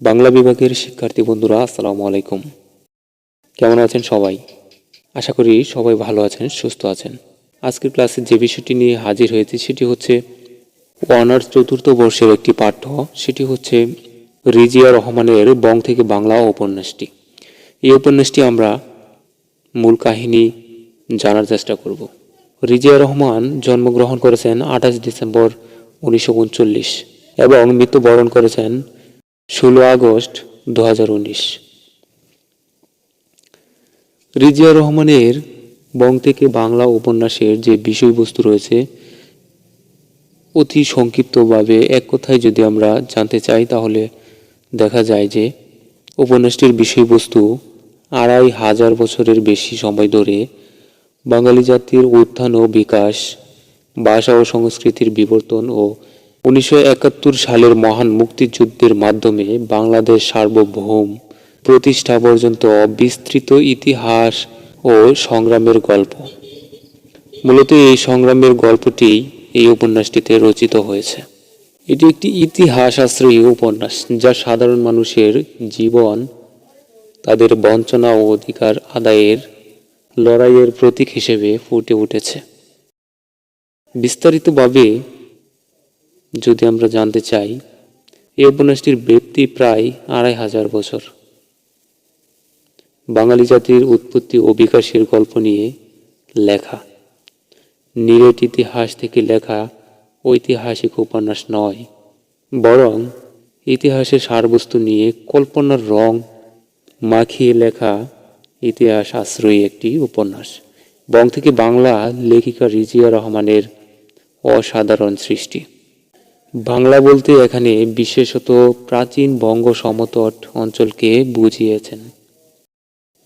বাংলা বিভাগের শিক্ষার্থী বন্ধুরা, আসসালামু আলাইকুম। কেমন আছেন সবাই? আশা করি সবাই ভালো আছেন, সুস্থ আছেন। আজকের ক্লাসে যে বিষয়টি নিয়ে হাজির হয়েছে সেটি হচ্ছে অনার্স চতুর্থ বর্ষের একটি পাঠ্য। সেটি হচ্ছে রিজিয়া রহমানের বং থেকে বাংলা উপন্যাসটি। এই উপন্যাসটি আমরা মূল কাহিনী জানার চেষ্টা করব। রিজিয়া রহমান জন্মগ্রহণ করেছেন আঠাশ ডিসেম্বর উনিশশো উনচল্লিশ এবং মৃত্যুবরণ করেছেন ষোলো আগস্ট দু রিজিয়া রহমানের বং থেকে বাংলা উপন্যাসের যে বিষয়বস্তু রয়েছে, অতি সংক্ষিপ্তভাবে এক কথায় যদি আমরা জানতে চাই, তাহলে দেখা যায় যে উপন্যাসটির বিষয়বস্তু আড়াই হাজার বছরের বেশি সময় ধরে বাঙালি জাতির উত্থান ও বিকাশ, ভাষা ও সংস্কৃতির বিবর্তন ও উনিশশো একাত্তর সালের মহান মুক্তিযুদ্ধের মাধ্যমে বাংলাদেশ সার্বভৌম প্রতিষ্ঠা পর্যন্ত বিস্তৃত ইতিহাস ও সংগ্রামের গল্প। মূলত এই সংগ্রামের গল্পটি এই উপন্যাসটিতে রচিত হয়েছে। এটি একটি ইতিহাস আশ্রয়ী উপন্যাস যা সাধারণ মানুষের জীবন, তাদের বঞ্চনা ও অধিকার আদায়ের লড়াইয়ের প্রতীক হিসেবে ফুটে উঠেছে। বিস্তারিতভাবে যদি আমরা জানতে চাই এই উপন্যাসটির ব্যক্তি প্রায় আড়াই হাজার বছর। বাঙালি জাতির উৎপত্তি ও বিকাশের গল্প নিয়ে লেখা। নিরেট ইতিহাস থেকে লেখা ঐতিহাসিক উপন্যাস নয়, বরং ইতিহাসের সারবস্তু নিয়ে কল্পনার রং মাখিয়ে লেখা ইতিহাস আশ্রয়ী একটি উপন্যাস। বং থেকে বাংলা লেখিকা রিজিয়া রহমানের অসাধারণ সৃষ্টি। বাংলা বলতে এখানে বিশেষত প্রাচীন বঙ্গ সমতট অঞ্চলকে বুঝিয়েছেন।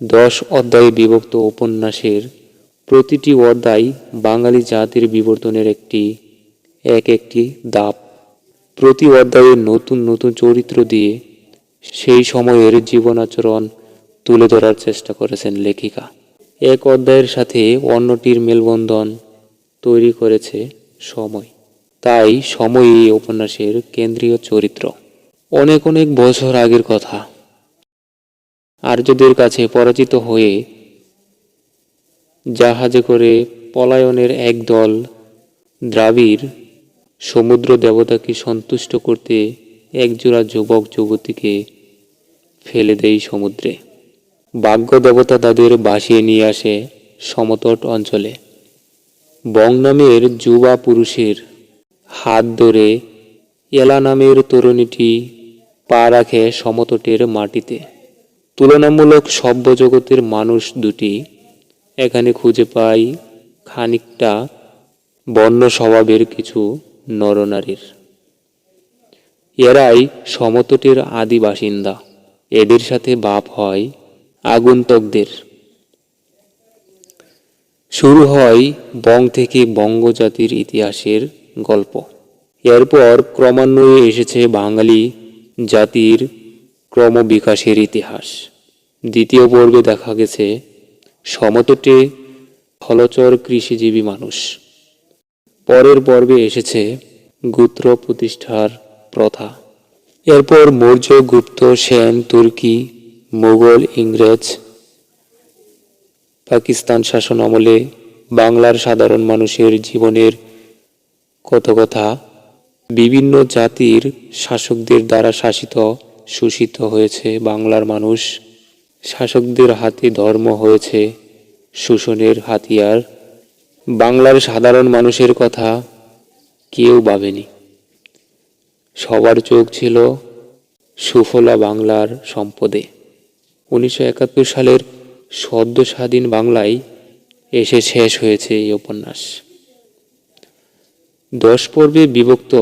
দশ অধ্যায়ে বিভক্ত উপন্যাসের প্রতিটি অধ্যায় বাঙালি জাতির বিবর্তনের একটি, এক একটি দাপ। প্রতি অধ্যায়ে নতুন নতুন চরিত্র দিয়ে সেই সময়ের জীবনাচরণ তুলে ধরার চেষ্টা করেছেন লেখিকা। এক অধ্যায়ের সাথে অন্যটির মেলবন্ধন তৈরি করেছে সময়। তাই সময় এই উপন্যাসের কেন্দ্রীয় চরিত্র। অনেক অনেক বছর আগের কথা। আর্যদের কাছে পরাজিত হয়ে জাহাজে করে পলায়নের এক দল দ্রাবিড় সমুদ্র দেবতাকে সন্তুষ্ট করতে একজোড়া যুবক যুবতীকে ফেলে দেয় সমুদ্রে। ভাগ্য দেবতা তাদের বাসিয়ে নিয়ে আসে সমতট অঞ্চলে। বং নামের যুবা পুরুষের হাত ধরে এলা নামের তরুণীটি পা রাখে সমতটের মাটিতে। তুলনামূলক সভ্য জগতের মানুষ দুটি। এখানে খুঁজে পাই খানিকটা বন্য স্বভাবের কিছু নরনারীর। এরাই সমতটের আদি বাসিন্দা। এদের সাথে বাপ হয় আগন্তুকদের। শুরু হয় বং থেকে বঙ্গজাতির ইতিহাসের গল্প। এরপর ক্রমান্বয়ে এসেছে বাঙালি জাতির ক্রমবিকাশের ইতিহাস। দ্বিতীয় পর্বে দেখা গেছে সমতটে ফলচর কৃষিজীবী মানুষ। পরের পর্বে এসেছে গোত্র প্রতিষ্ঠার প্রথা। এরপর মৌর্য, গুপ্ত, সেন, তুর্কি মুঘল ইংরেজ, পাকিস্তান শাসন আমলে বাংলার সাধারণ মানুষের জীবনের কত কথা। বিভিন্ন জাতির শাসকদের দ্বারা শাসিত, শোষিত হয়েছে বাংলার মানুষ। শাসকদের হাতে ধর্ম হয়েছে, শোষণের হাতিয়ার। বাংলার সাধারণ মানুষের কথা কেউ ভাবেনি। সবার চোখ ছিল সুফলা বাংলার সম্পদে। উনিশশো একাত্তর সালের সদ্য স্বাধীন বাংলায় এসে শেষ হয়েছে এই উপন্যাস। দশ পর্বে বিভক্ত।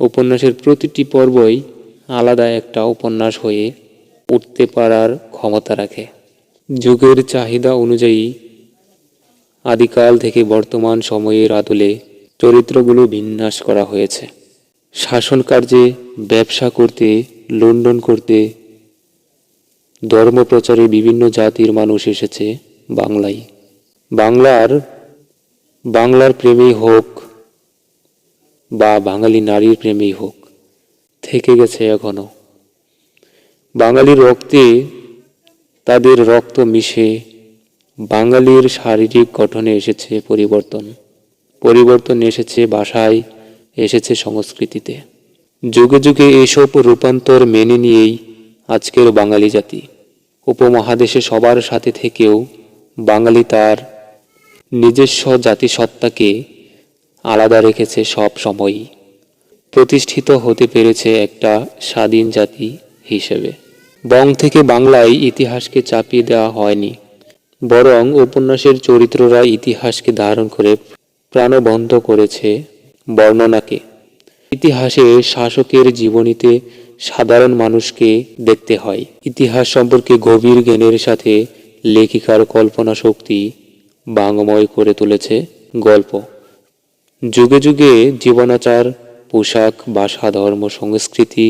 উপন্যাসের প্রতিটি পর্বই আলাদা একটা উপন্যাস হয়ে উঠতে পারার ক্ষমতা রাখে। যুগের চাহিদা অনুযায়ী আদিকাল থেকে বর্তমান সময়ের আদলে চরিত্রগুলো বিন্যাস করা হয়েছে। শাসন কার্যে ব্যবসা করতে, লন্ডন করতে, ধর্মপ্রচারে বিভিন্ন জাতির মানুষ এসেছে বাংলায়। বাংলার বাংলার প্রেমেই হোক বা বাঙালি নারীর প্রেমেই হোক, থেকে গেছে এখনও। বাঙালির রক্তে তাদের রক্ত মিশে বাঙালির শারীরিক গঠনে এসেছে পরিবর্তন। পরিবর্তন এসেছে ভাষায় এসেছে সংস্কৃতিতে। যুগে যুগে এসব রূপান্তর মেনে নিয়েই আজকের বাঙালি জাতি। উপমহাদেশে সবার সাথে থেকেও বাঙালি তার নিজস্ব জাতিসত্তাকে আলাদা রেখেছে সব সময়ই। প্রতিষ্ঠিত হতে পেরেছে একটা স্বাধীন জাতি হিসেবে। বং থেকে বাংলায় ইতিহাসকে চাপিয়ে দেওয়া হয়নি। বরং উপন্যাসের চরিত্ররা ইতিহাসকে ধারণ করে প্রাণবন্ধ করেছে বর্ণনাকে। ইতিহাসে শাসকের জীবনীতে সাধারণ মানুষকে দেখতে হয়। ইতিহাস সম্পর্কে গভীর জ্ঞানের সাথে লেখিকার কল্পনা শক্তি বাংময় করে তুলেছে গল্প। যুগে যুগে জীবনাচার, পোশাক, ভাষা, ধর্ম, সংস্কৃতি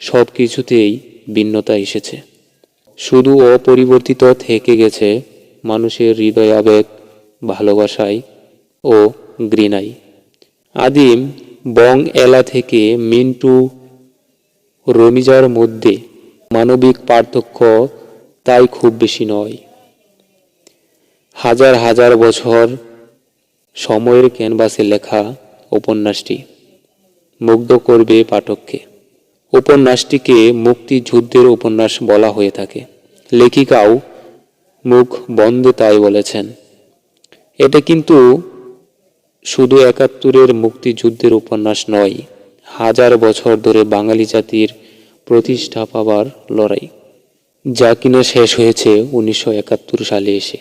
সব কিছুতেই ভিন্নতা এসেছে। শুধু অপরিবর্তিত থেকে গেছে মানুষের হৃদয় আবেগ ভালোবাসায় ও ঘৃণায় আদিম বং এলা থেকে মিন্টু রমিজার মধ্যে মানবিক পার্থক্য তাই খুব বেশি নয়। হাজার হাজার বছর সময়ের ক্যানভাসে লেখা উপন্যাসটি। মুগ্ধ করবে পাঠককে। উপন্যাসটিকে মুক্তিযুদ্ধের উপন্যাস বলা হয়ে থাকে। লেখিকাও মুখ বন্ধে তাই বলেছেন। এটা কিন্তু শুধু একাত্তরের মুক্তিযুদ্ধের উপন্যাস নয়, হাজার বছর ধরে বাঙালি জাতির প্রতিষ্ঠা পাবার লড়াই, যা কিনা শেষ হয়েছে উনিশশো একাত্তর সালে এসে।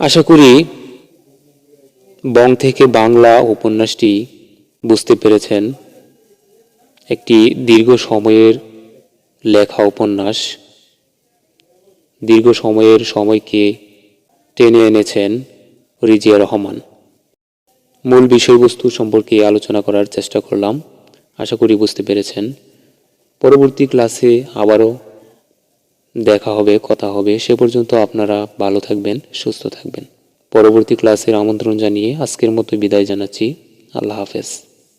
আশা করি বং থেকে বাংলা উপন্যাসটি বুঝতে পেরেছেন একটি দীর্ঘ সময়ের লেখা উপন্যাস। দীর্ঘ সময়ের সময়কে টেনে এনেছেন রিজিয়া রহমান। মূল বিষয়বস্তু সম্পর্কে আলোচনা করার চেষ্টা করলাম। আশা করি বুঝতে পেরেছেন। পরবর্তী ক্লাসে আবারও দেখা হবে, কথা হবে। সে পর্যন্ত আপনারা ভালো থাকবেন, সুস্থ থাকবেন। পরবর্তী ক্লাসের আমন্ত্রণ জানিয়ে আজকের মতো বিদায় জানাচ্ছি। আল্লাহ হাফেজ।